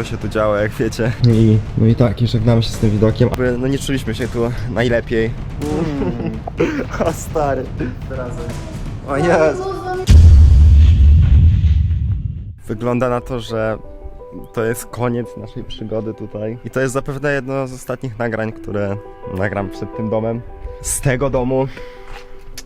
Dużo się tu działo, jak wiecie. I, no i tak, i żegnamy się z tym widokiem. No nie czuliśmy się tu najlepiej. o stary, teraz. O jest. Wygląda na to, że to jest koniec naszej przygody tutaj. I to jest zapewne jedno z ostatnich nagrań, które nagram przed tym domem. Z tego domu.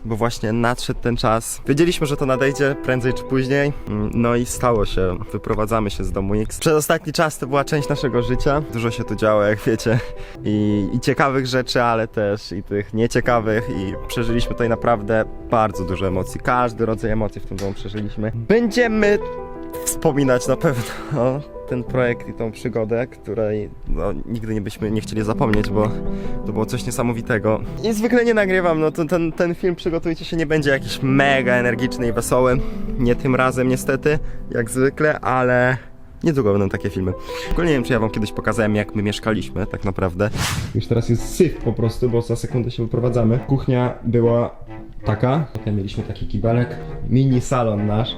Bo właśnie nadszedł ten czas. Wiedzieliśmy, że to nadejdzie prędzej czy później. Mm, No i stało się. Wyprowadzamy się z domu X. Przez ostatni czas to była część naszego życia. Dużo się tu działo, jak wiecie. I, I ciekawych rzeczy, ale też i tych nieciekawych. I przeżyliśmy tutaj naprawdę bardzo dużo emocji. Każdy rodzaj emocji w tym domu przeżyliśmy. Będziemy wspominać na pewno ten projekt i tą przygodę, której no, nigdy nie byśmy nie chcieli zapomnieć, bo to było coś niesamowitego. I zwykle nie nagrywam, no to ten, ten film, przygotujcie się, nie będzie jakiś mega energiczny i wesoły. Nie tym razem niestety, jak zwykle, ale... Niedługo będą takie filmy. W ogóle nie wiem, czy ja wam kiedyś pokazałem, jak my mieszkaliśmy, tak naprawdę. Już teraz jest syf po prostu, bo za sekundę się wyprowadzamy. Kuchnia była taka. Potem mieliśmy taki kibelek. Mini salon nasz.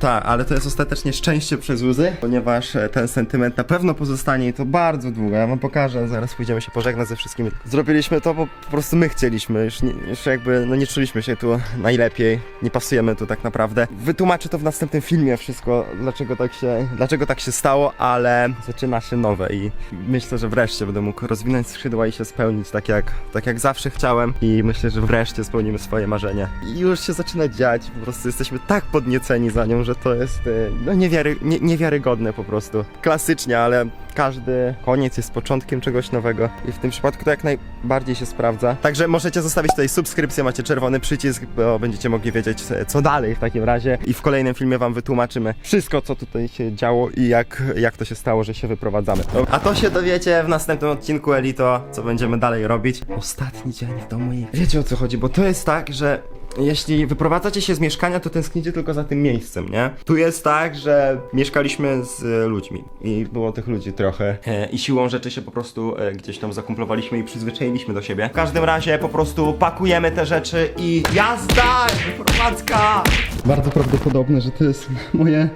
Tak, ale to jest ostatecznie szczęście przez łzy, ponieważ e, ten sentyment na pewno pozostanie i to bardzo długo. Ja wam pokażę, zaraz pójdziemy się pożegnać ze wszystkimi. Zrobiliśmy to, bo po prostu my chcieliśmy, już, nie, już jakby no nie czuliśmy się tu najlepiej, nie pasujemy tu tak naprawdę. Wytłumaczę to w następnym filmie wszystko, dlaczego tak się, dlaczego tak się stało, ale zaczyna się nowe i myślę, że wreszcie będę mógł rozwinąć skrzydła i się spełnić tak jak, tak jak zawsze chciałem i myślę, że wreszcie spełnimy swoje marzenia. I już się zaczyna dziać, po prostu jesteśmy tak podnieceni za nią, że to jest e, no, niewiary, nie, niewiarygodne po prostu. Klasycznie, ale każdy koniec jest początkiem czegoś nowego i w tym przypadku to jak najbardziej się sprawdza. Także możecie zostawić tutaj subskrypcję, macie czerwony przycisk, bo będziecie mogli wiedzieć e, co dalej w takim razie i w kolejnym filmie wam wytłumaczymy wszystko co tutaj się działo i jak, jak to się stało, że się wyprowadzamy. A to się dowiecie w następnym odcinku Elito, co będziemy dalej robić. Ostatni dzień w domu i wiecie o co chodzi, bo to jest tak, że jeśli wyprowadzacie się z mieszkania, to tęsknicie tylko za tym miejscem, nie? Tu jest tak, że mieszkaliśmy z e, ludźmi i było tych ludzi trochę e, i siłą rzeczy się po prostu e, gdzieś tam zakumplowaliśmy i przyzwyczailiśmy do siebie. W każdym razie po prostu pakujemy te rzeczy i jazda! Wyprowadzka! Bardzo prawdopodobne, że to jest moje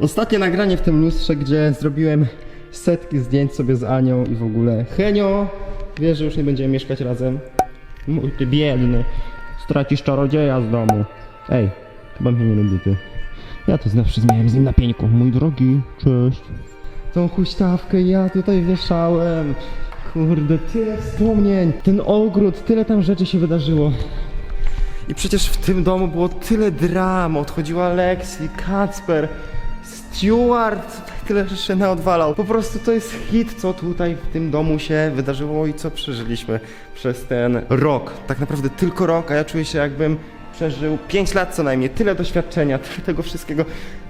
ostatnie nagranie w tym lustrze, gdzie zrobiłem setki zdjęć sobie z Anią i w ogóle. Henio, wiesz, że już nie będziemy mieszkać razem? Mój ty. Stracisz czarodzieja z domu. Ej, chyba mnie nie lubi ty. Ja to zawsze zmieniam z nim na pieńku. Mój drogi, cześć. Tą huśtawkę ja tutaj wieszałem. Kurde, tyle wspomnień. Ten ogród, tyle tam rzeczy się wydarzyło. I przecież w tym domu było tyle dram. Odchodziła Lexi, Kacper, Stewart. Tyle rzeczy naodwalał. Po prostu to jest hit, co tutaj w tym domu się wydarzyło i co przeżyliśmy przez ten rok. Tak naprawdę tylko rok, a ja czuję się jakbym przeżył 5 lat co najmniej. Tyle doświadczenia, tyle tego wszystkiego.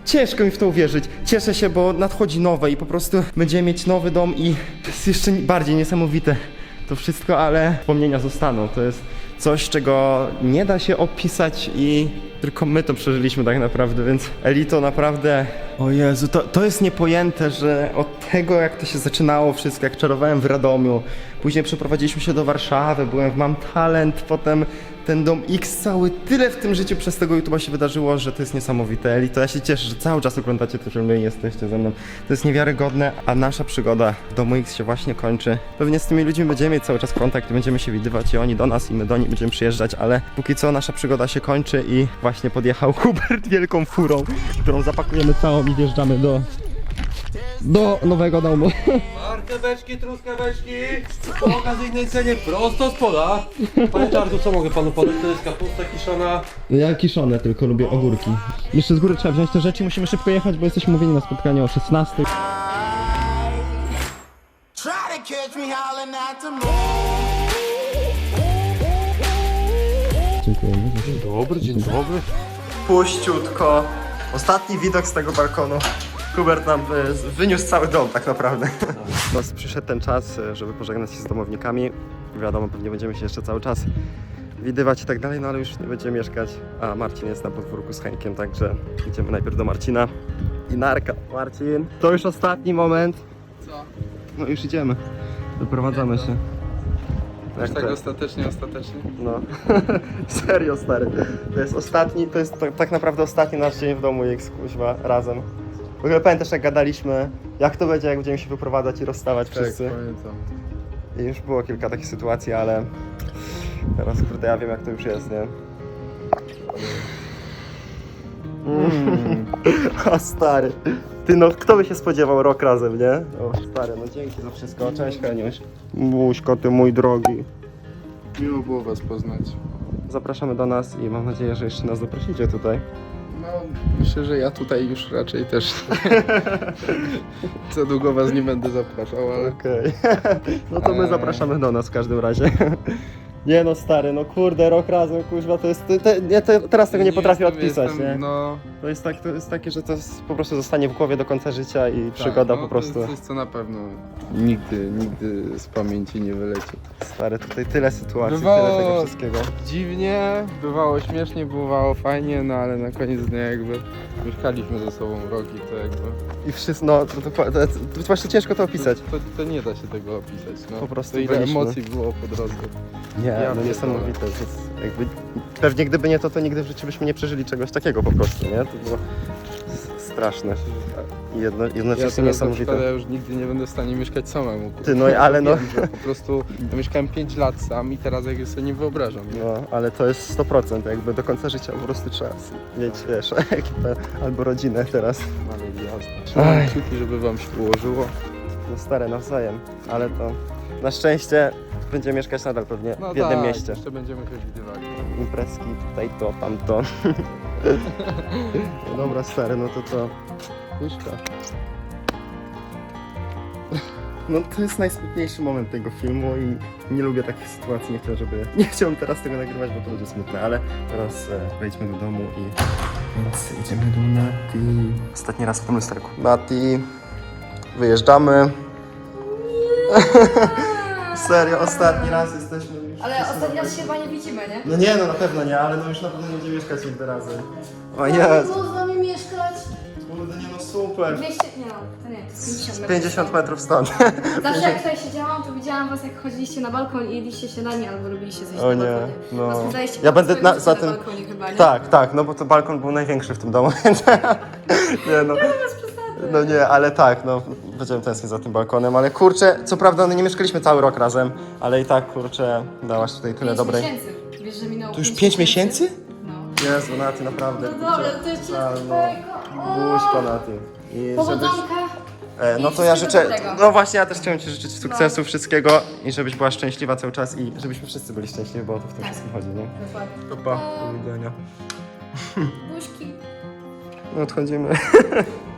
Ciężko mi w to uwierzyć. Cieszę się, bo nadchodzi nowe i po prostu będziemy mieć nowy dom i to jest jeszcze bardziej niesamowite to wszystko, ale wspomnienia zostaną. To jest coś, czego nie da się opisać i tylko my to przeżyliśmy tak naprawdę, więc Elito naprawdę... O Jezu, to, to jest niepojęte, że od tego jak to się zaczynało wszystko, jak czarowałem w Radomiu, później przeprowadziliśmy się do Warszawy, byłem w Mam Talent, potem ten dom X cały, tyle w tym życiu przez tego YouTube'a się wydarzyło, że to jest niesamowite. Elito, ja się cieszę, że cały czas oglądacie te filmy i jesteście ze mną. To jest niewiarygodne, a nasza przygoda w domu X się właśnie kończy. Pewnie z tymi ludźmi będziemy mieć cały czas kontakt będziemy się widywać i oni do nas i my do nich będziemy przyjeżdżać, ale póki co nasza przygoda się kończy i właśnie podjechał Hubert wielką furą, którą zapakujemy całą i wjeżdżamy do do nowego domu. Marcheweczki, truskaweczki po okazyjnej cenie prosto z pola. Panie Czarku, co mogę panu podać? To jest kapusta kiszona. Ja kiszone tylko lubię ogórki. Jeszcze z góry trzeba wziąć te rzeczy, musimy szybko jechać, bo jesteśmy mówieni na spotkanie o 16. Try to catch me howling at the moon. Dziękujemy. Dobry, dzień dobry. Puściutko. Ostatni widok z tego balkonu. Hubert nam e, z- wyniósł cały dom tak naprawdę. No, przyszedł ten czas, e, żeby pożegnać się z domownikami. Wiadomo, pewnie będziemy się jeszcze cały czas widywać i tak dalej, no ale już nie będziemy mieszkać. A Marcin jest na podwórku z Henkiem, także idziemy najpierw do Marcina. I narka. Marcin, to już ostatni moment. Co? No już idziemy. Wyprowadzamy się. Jak tak to? ostatecznie, ostatecznie. No, serio stary. To jest ostatni, to jest tak, tak naprawdę ostatni nasz dzień w domu X, kuźwa, razem. W ogóle pamiętasz jak gadaliśmy, jak to będzie, jak będziemy się wyprowadzać i rozstawać wszyscy. Tak, pamiętam. I już było kilka takich sytuacji, ale teraz kurde ja wiem jak to już jest, nie? Mm. O stary. Ty no, kto by się spodziewał rok razem, nie? O stary, no dzięki za wszystko. Cześć Heniuś. Buźko, ty mój drogi. Miło było was poznać. Zapraszamy do nas i mam nadzieję, że jeszcze nas zaprosicie tutaj. No, myślę, że ja tutaj już raczej też za długo was nie będę zapraszał, ale Okej. no to my Eee. zapraszamy do nas w każdym razie. Nie no stary, no kurde, rok razem, kuźwa, to jest, te, te, ja te, teraz tego nie potrafię jestem- odpisać, jestem, nie? No, To jest, tak, to jest takie, że to jest, po prostu zostanie w głowie do końca życia i tak, przygoda no, po prostu. To jest coś, co na pewno nigdy, nigdy z pamięci nie wyleci. Stary, tutaj tyle sytuacji, tyle tego wszystkiego. Dziwnie, bywało śmiesznie, bywało fajnie, no ale na koniec dnia jakby mieszkaliśmy ze sobą rok i to jakby... I wszystko, no, to, to, to, to właśnie ciężko to opisać. To, to nie da się tego opisać, no. Po prostu to ile byliśmy. emocji było po drodze. Nie, Ja no niesamowite. To jest jakby, pewnie gdyby nie to, to nigdy w życiu byśmy nie przeżyli czegoś takiego po prostu, nie? To było straszne i jedno, Ja jednocześnie na niesamowite. ja już nigdy nie będę w stanie mieszkać samemu. Ty, no i- ale no- Wiem, po prostu ja mieszkałem 5 lat sam i teraz jak sobie nie wyobrażam. nie? No, ale to jest 100%, jakby do końca życia po prostu trzeba mieć, wiesz, ekipę albo rodzinę teraz. Ale jasne. Trzymam kciuki, żeby wam się ułożyło. No stare, nawzajem, ale to na szczęście będzie mieszkać nadal pewnie No w jednym tak, mieście. jeszcze będziemy się widywali. Imprezki, tutaj to, tamto. dobra, stary, no to to... Puszka. No to jest najsmutniejszy moment tego filmu i nie lubię takich sytuacji, nie chciałem, żeby... Nie chciałem teraz tego nagrywać, bo to będzie smutne, ale teraz e, wejdźmy do domu i... Więc idziemy do Nati. Ostatni raz w tym lusterku. Nati, wyjeżdżamy. Serio, ostatni raz jesteśmy już Ale wszyscy ostatni na raz się chyba nie widzimy, nie? no nie, no na pewno nie, ale no już na pewno nie będziemy mieszkać nigdy razem. O Nie Jezu, było z nami mieszkać. kurde, nie no super. 200, nie no, to nie, to jest 50 metrów. 50 metrów stąd. Zawsze jak tutaj siedziałam, to widziałam was jak chodziliście na balkon i jedliście śniadanie albo robiliście coś O na nie, balkonie. no. No, spędzaliście Ja będę na- za na tym- balkonie chyba, nie? Tak, tak, no bo to balkon był największy w tym domu, więc... nie no. No nie, ale tak, no będziemy tęsknić za tym balkonem, ale kurczę, co prawda no nie mieszkaliśmy cały rok razem, ale i tak kurczę, dałaś tutaj tyle Pięć dobrej... miesięcy. Wiesz, że minęło To już pięć 5 miesięcy? No. Jezu, Naty, naprawdę. No dobra, to jeszcze A, jest no. Buźka Naty. I żebyś... Powodzonka. E, no to ja życzę, no właśnie ja też chciałem Ci życzyć sukcesu, wszystkiego i żebyś była szczęśliwa cały czas i żebyśmy wszyscy byli szczęśliwi, bo o to w tym Tak. wszystkim chodzi, nie? Dokładnie. Pa, do widzenia. Buźki. No odchodzimy.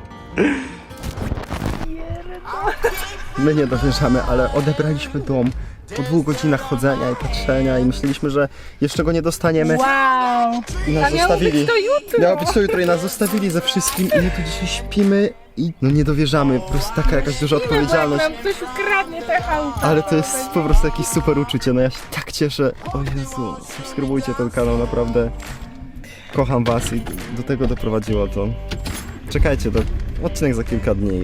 My nie dowierzamy, ale odebraliśmy dom po dwóch godzinach chodzenia i patrzenia i myśleliśmy, że jeszcze go nie dostaniemy. Wow! I nas A miało zostawili. być to jutro! Miało być to jutro i nas zostawili ze wszystkim i my tu dzisiaj śpimy i no nie dowierzamy, po prostu taka jakaś duża odpowiedzialność. Nam ktoś ukradnie chałupę. Ale to jest po prostu jakieś super uczucie, no ja się tak cieszę. O Jezu, subskrybujcie ten kanał, naprawdę kocham was i do tego doprowadziło to. Czekajcie, do odcinek za kilka dni.